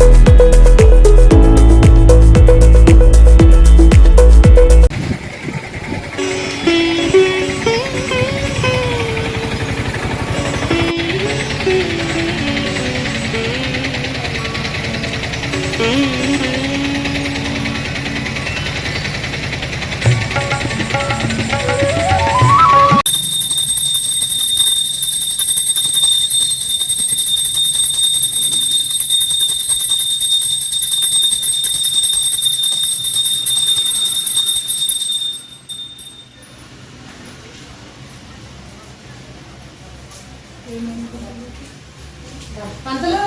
Thank పంతులు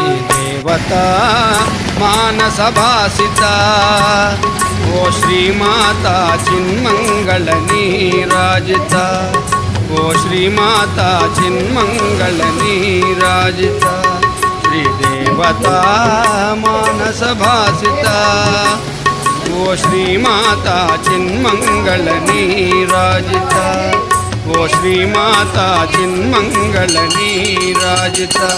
ఈ ఓ శ్రీమాత చిన్మంగళ రాజిత ఓ శ్రీమాత చిన్మంగళ రాజిత श्रीदेवता मानस भाषिता वो श्री माता, चिन्मंगल चिन्मङ्गलनीराजिता वो श्री माता, चिन्मंगल चिन्मङ्गलनीराजिता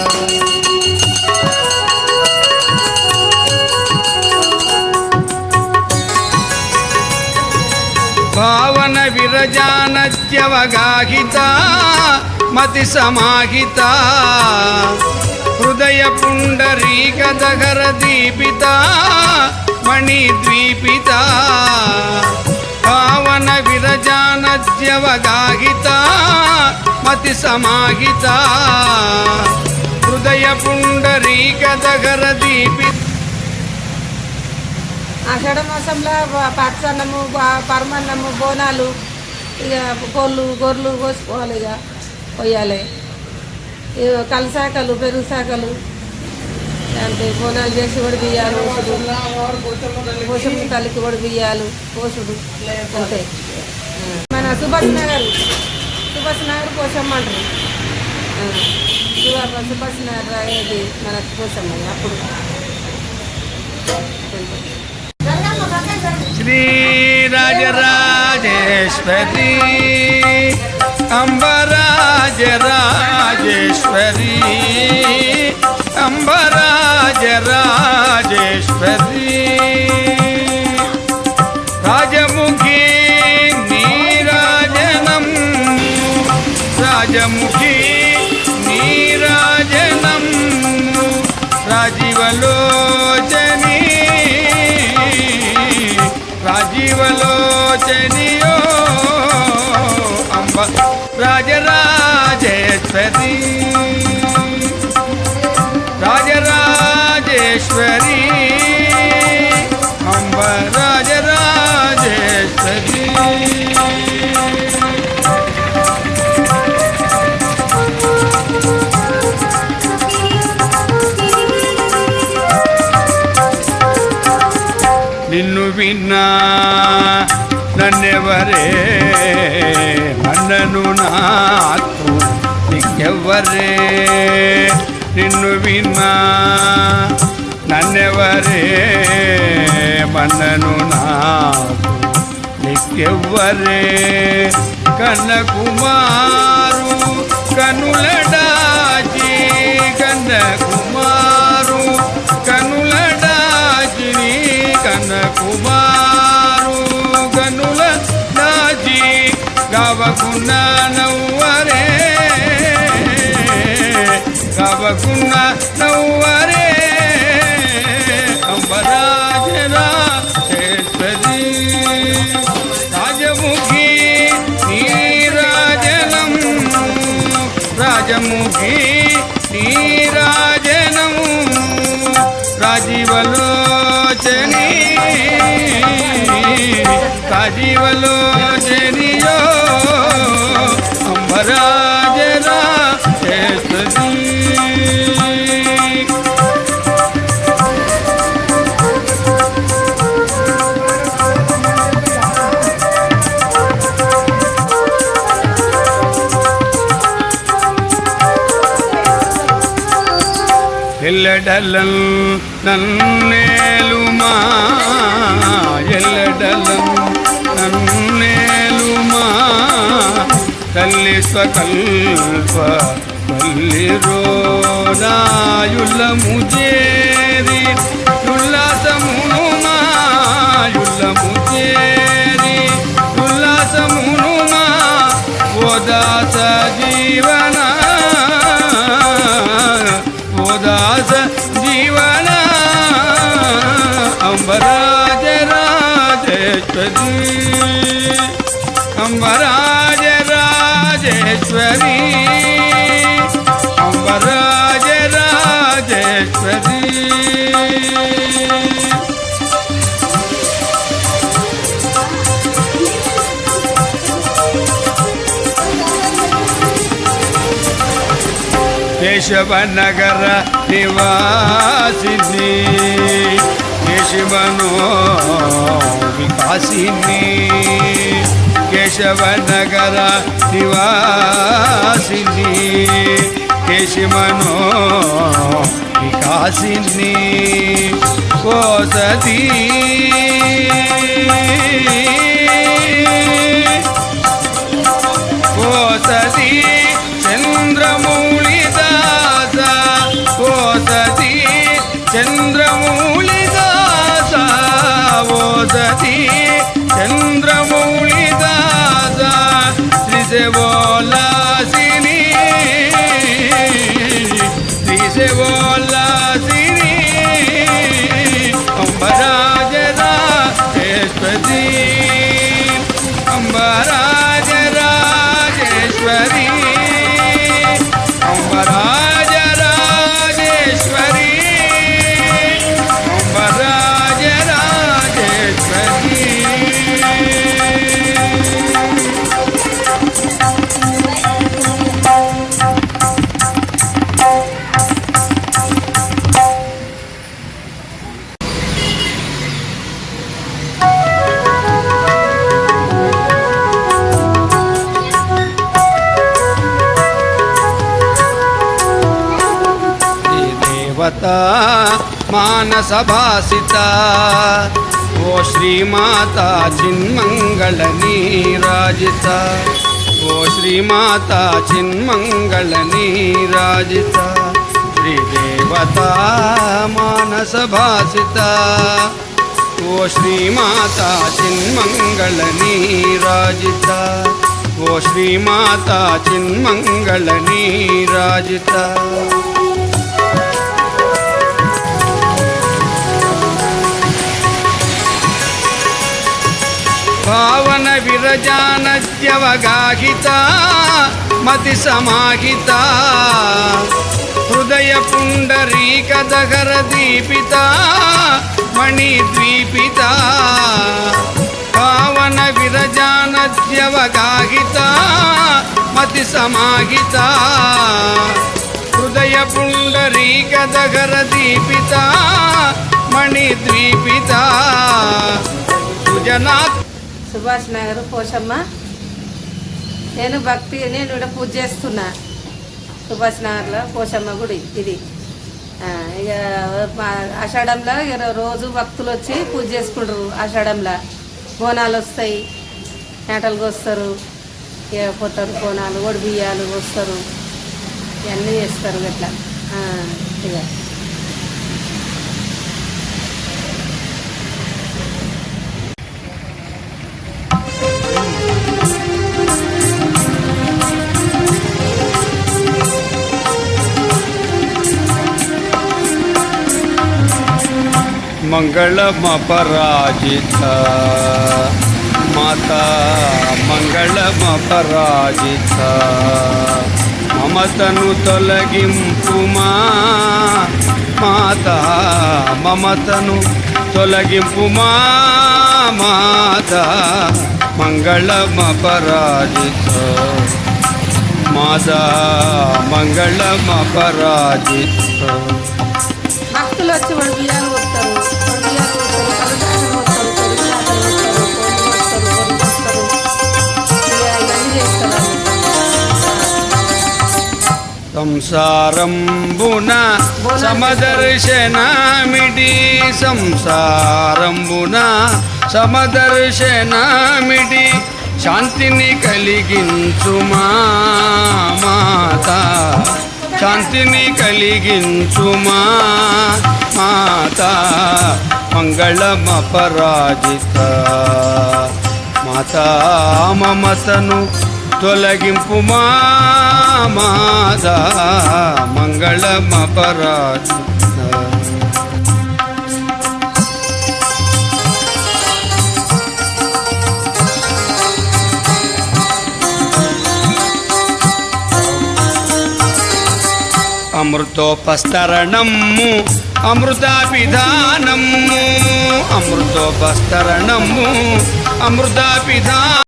पावन विरजान अवगाहिता मति समाहिता హృదయ పుండరీక దగర దీపిత మణిద్వీపిత పావన విరజానద్యవగాహిత మతి సమాహిత హృదయ పుండరీక దగర దీపిత ఆషాఢ మాసంలో ప- పచ్చన్నము పరమన్నము బోనాలు ఇక కోళ్ళు గొర్రెలు కోసుకోవాలి ఇక పోయాలి కలశాఖలు పెరుగు శాఖలు అంటే బోనాలు చేసి కూడా బియ్యాలు పోసుడు. పోషమ్మ తల్లికి కూడా బియ్యాలు పోసుడు. అంతే. మన సుభాష్ నగర్ సుభాష్ నగర్ పోషమ్మ అంటారు. సుభాష్ నగర్ అనేది మన పోషమ్మ అప్పుడు. అంబరాజ రాజేశ్వరి అంబరాజ రాజ నిన్నా నన్నెవరే? నన్నను నాకు దిక్కెవ్వరే నిన్ను విన్నా నన్నెవరే? మన్నను నాకు దిక్కెవ్వరే కన్న కుమారు కనుల డాచి కన్న కుమారు కనుల డాచిని కన్న కుమారు గవకున్న నవ్వరే. గవకున్న నవ్వరే. అంబరాజరా చేస్తది. రాజముఖి నీరాజనం రాజముఖి నీరాజనం రాజీవలోచని రాజీవలోచనియో అంబరాజరా చేస్తది ఎల్లడలం నన్నేలుమా స్వకల్ప పల్లిరోనాయులము చేరి ఉల్లాసమును మాయులము చేరి ఉల్లాసమును మా ఓదాస జీవన ఓదాస జీవన. అంబరాజ రాజేశ్వరి అంబరా రాజేశ్వరి అంబ రాజ రాజేశ్వరి. కేశవనగర నివాసిని కేశవనో వికాసిని. ಕೇಶವನಗರ ನಿವಾಸಿನಿ ಕೇಶಮನೋ ವಿಕಾಸಿನಿ ಕೋಸತಿ ಕೋಸತಿ ಚಂದ್ರಮೂಳಿದಾಸ ಕೋಸತಿ ಚಂದ್ರಮೂಳಿದಾಸ ಓಸತಿ మానస భాసిత ఓ శ్రీమాత చిన్మంగళ నీరాజిత ఓ శ్రీమాత చిన్మంగళ నీరాజిత శ్రీదేవత మానస భాసిత ఓ శ్రీమాత భావన విరజానద్యవగాహిత మతి సమాహిత. హృదయ పుండరీక దహర దీపిత మణిద్వీపిత భావన విరజానద్యవగాహిత మతి సమాహిత. హృదయ పుండరీక దహర దీపిత మణిద్వీపిత సుజనాత్ సుభాష్ నగర్ పోషమ్మ. నేను భక్తి నేను ఇక్కడ పూజ చేస్తున్నా. సుభాష్ నగర్లో పోషమ్మ గుడి ఇది. ఇక ఆషాఢంలో ఇక రోజు భక్తులు వచ్చి పూజ చేసుకుంటారు ఆషాఢంలో. బోనాలు వస్తాయి నేటలు వస్తారు ఇక పోతారు బోనాలు ఒడి బియ్యాలు వస్తారు ఇవన్నీ చేస్తారు ఇట్లా ఇక. ఇక మంగళమపరాజిత మాత మంగళమపరాజిత మమతను తొలగింపుమా మాత మమతను తొలగింపుమా మాత మంగళమపరాజిత మాతా మంగళమపరాజిత భక్తులు వచ్చి సంసారంబున సమదర్శనమిడి సంసారంబున సమదర్శనమిడి శాంతిని కలిగించుమా మాత. శాంతిని కలిగించుమా మాత. మంగళమపరాజిత మాతా. మమతను తొలగింపుమా మాత మంగళమపరాజిత అమృతోపస్తరణము అమృతాభిధానము. అమృతోపస్తరణము అమృతాభిధానం